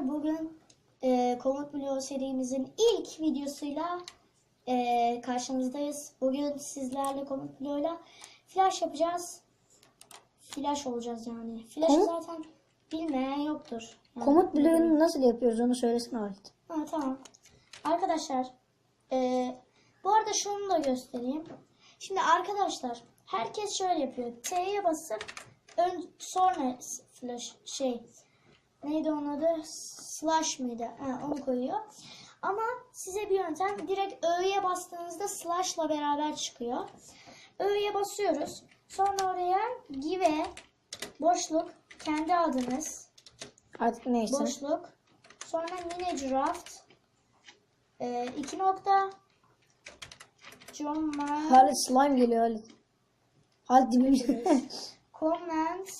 arkadaşlar bugün e, Komut Bloğu serimizin ilk videosuyla e, karşınızdayız. Bugün sizlerle Komut Bloğu'yla flash yapacağız. Flash olacağız yani. Flash'ı Komut- zaten bilmeyen yoktur. Yani- Komut bloğunu nasıl yapıyoruz onu söylesin Halit. Ha, tamam. Arkadaşlar e, bu arada şunu da göstereyim. Şimdi arkadaşlar herkes şöyle yapıyor. T'ye basıp ön, sonra flash şey neydi onun adı? Slash mıydı? Ha, onu koyuyor. Ama size bir yöntem direkt Ö'ye bastığınızda slash'la beraber çıkıyor. Ö'ye basıyoruz. Sonra oraya give boşluk kendi adınız Artık neyse. boşluk. Sonra mini draft. Ee, iki nokta. John Halit slime geliyor Halit. Halit dibimde. comment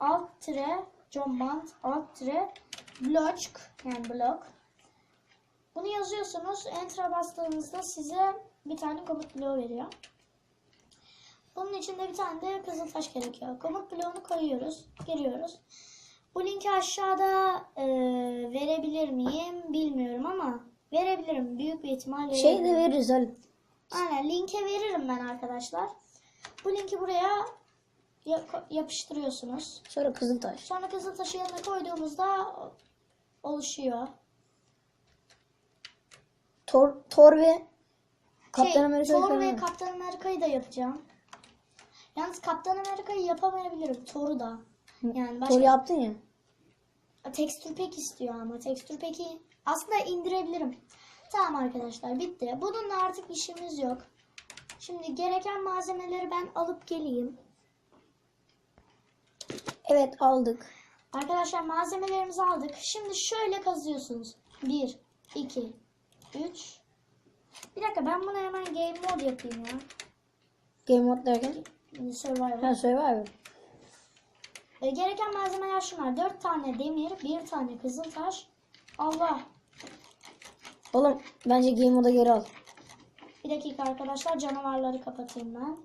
alt tire John Band alt tire block yani blok. Bunu yazıyorsunuz. Enter'a bastığınızda size bir tane komut bloğu veriyor. Bunun için de bir tane de kızıl taş gerekiyor. Komut bloğunu koyuyoruz. Giriyoruz. Bu linki aşağıda e, verebilir miyim bilmiyorum ama verebilirim. Büyük bir ihtimal şey de veririz Halit. Aynen linke veririm ben arkadaşlar. Bu linki buraya ya- yapıştırıyorsunuz. Sonra Kızıltaş. Sonra kızıl taşı yanına koyduğumuzda oluşuyor. Thor, Thor ve Kaptan şey, Amerika'yı Thor ve? Kaptan Amerika'yı da yapacağım. Yalnız Kaptan Amerika'yı yapamayabilirim. Thor'u da. Yani başka Thor yaptın ya. tekstür pek istiyor ama tekstür peki aslında indirebilirim. Tamam arkadaşlar bitti. Bununla artık işimiz yok. Şimdi gereken malzemeleri ben alıp geleyim. Evet aldık. Arkadaşlar malzemelerimizi aldık. Şimdi şöyle kazıyorsunuz. 1, 2, 3. Bir dakika ben bunu hemen game mode yapayım ya. Game mode derken. Survival. Ha Survivor. E, gereken malzemeler şunlar. 4 tane demir, 1 tane kızıltaş. Allah. Oğlum bence game mode'a geri al. Bir dakika arkadaşlar canavarları kapatayım ben.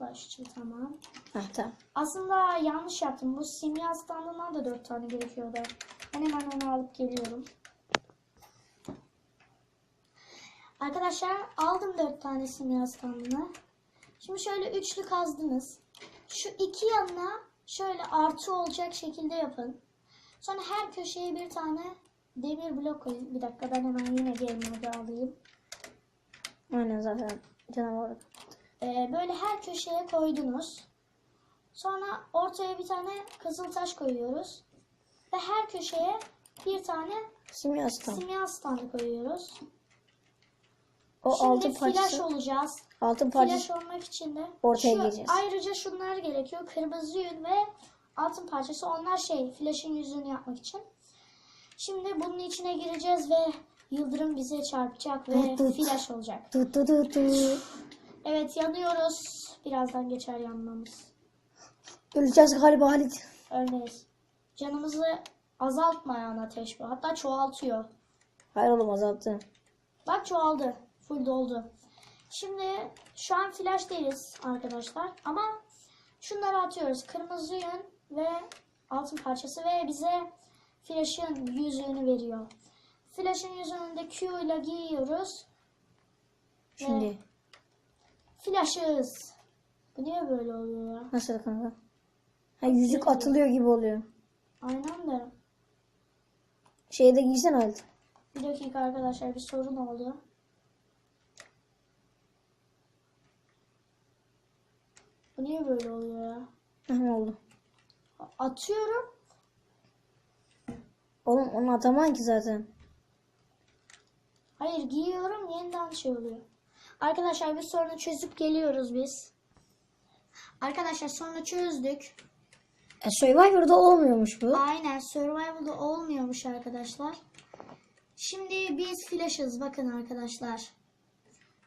Başçı tamam. Ha tamam. Aslında yanlış yaptım. Bu simya standından da 4 tane gerekiyordu. Ben hemen onu alıp geliyorum. Arkadaşlar aldım 4 tane simya standını. Şimdi şöyle üçlü kazdınız. Şu iki yanına şöyle artı olacak şekilde yapın. Sonra her köşeye bir tane demir blok koyun. Bir dakika ben hemen yine game modu alayım. Aynen zaten canavar. Ee, böyle her köşeye koydunuz. Sonra ortaya bir tane kızıl taş koyuyoruz. Ve her köşeye bir tane Simyastan. simya standı koyuyoruz. O Şimdi altın parçası. olacağız. Altın parçası. olmak için de Ortaya şu- gireceğiz. Ayrıca şunlar gerekiyor. Kırmızı yün ve altın parçası. Onlar şey flash'ın yüzünü yapmak için. Şimdi bunun içine gireceğiz ve yıldırım bize çarpacak ve flash olacak. Tu tu tu tu. Evet yanıyoruz. Birazdan geçer yanmamız. Öleceğiz galiba Halit. Ölmeyiz. Canımızı azaltmayan ateş bu. Hatta çoğaltıyor. Hayır oğlum azalttı. Bak çoğaldı. Full doldu. Şimdi şu an flash değiliz arkadaşlar. Ama şunları atıyoruz. Kırmızı yün ve altın parçası ve bize flash'ın yüzüğünü veriyor. Flash'ın yüzüğünü de Q ile giyiyoruz. Şimdi. Flash'ız. Bu niye böyle oluyor ya? Nasıl kanka? Ha yüzük atılıyor gibi oluyor. Aynen de. Şeyde giysen Halit. Bir dakika arkadaşlar bir sorun oldu. Bu niye böyle oluyor ya? Ne oldu? Atıyorum. Oğlum onu ataman ki zaten. Hayır giyiyorum yeniden şey oluyor. Arkadaşlar bir sorunu çözüp geliyoruz biz. Arkadaşlar sonra çözdük. E, Survivor'da olmuyormuş bu. Aynen survival'da olmuyormuş arkadaşlar. Şimdi biz flash'ız bakın arkadaşlar.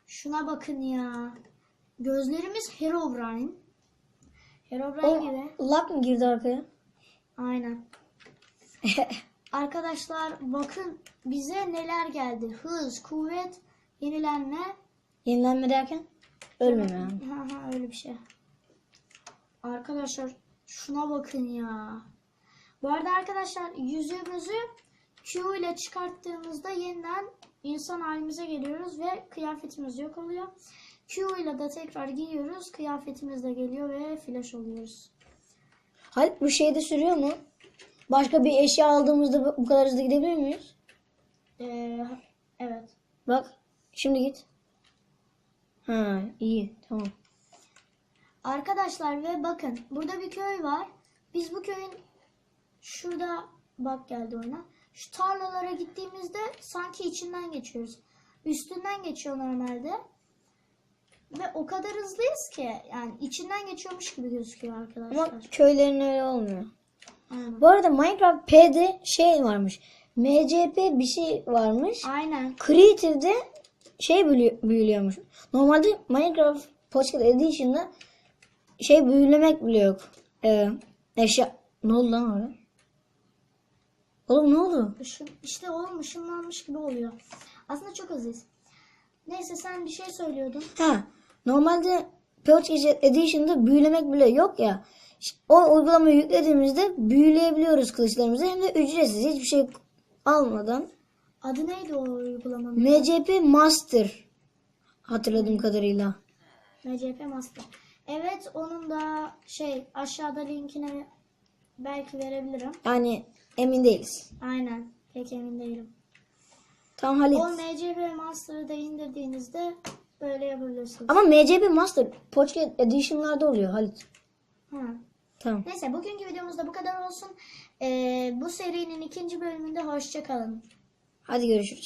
Şuna bakın ya. Gözlerimiz Herobrine. Herobrine gibi. O lag mı girdi arkaya? Aynen. Arkadaşlar bakın bize neler geldi. Hız, kuvvet, yenilenme. Yenilenme derken? Ölmeme yani. Ha ha öyle bir şey. Arkadaşlar şuna bakın ya. Bu arada arkadaşlar yüzüğümüzü Q ile çıkarttığımızda yeniden insan halimize geliyoruz ve kıyafetimiz yok oluyor. Q ile de tekrar giyiyoruz. Kıyafetimiz de geliyor ve flash oluyoruz. Halit bu şeyde sürüyor mu? Başka bir eşya aldığımızda bu- kadar hızlı gidebilir miyiz? Ee, evet. Bak şimdi git. Ha iyi tamam. Arkadaşlar ve bakın burada bir köy var. Biz bu köyün şurada bak geldi oyuna. Şu tarlalara gittiğimizde sanki içinden geçiyoruz. Üstünden geçiyor normalde. Ve o kadar hızlıyız ki yani içinden geçiyormuş gibi gözüküyor Ama arkadaşlar. köylerin öyle olmuyor. Aynen. Bu arada Minecraft P'de şey varmış. MCP bir şey varmış. Aynen. Creative'de şey büyülü- büyülüyormuş. Normalde Minecraft Pocket Edition'da şey büyülemek bile yok. Ee, eşya... Ne oldu lan orada? Oğlum ne oldu? Işın, işte oğlum ışınlanmış gibi oluyor. Aslında çok hızlıyız. Neyse sen bir şey söylüyordun. Ha, normalde Pocket Edition'da büyülemek bile yok ya. O uygulamayı yüklediğimizde büyüleyebiliyoruz kılıçlarımızı hem de ücretsiz hiçbir şey almadan. Adı neydi o uygulamanın? MCP Master hatırladığım kadarıyla. MCP Master. Evet onun da şey aşağıda linkini belki verebilirim. Yani emin değiliz. Aynen. Pek emin değilim. Tamam Halit. O MCP Master'ı da indirdiğinizde böyle yapabilirsiniz. Ama MCP Master Pocket Edition'larda oluyor Halit. Ha. Tamam. Neyse bugünkü videomuz da bu kadar olsun. Ee, bu serinin ikinci bölümünde hoşça kalın. Hadi görüşürüz.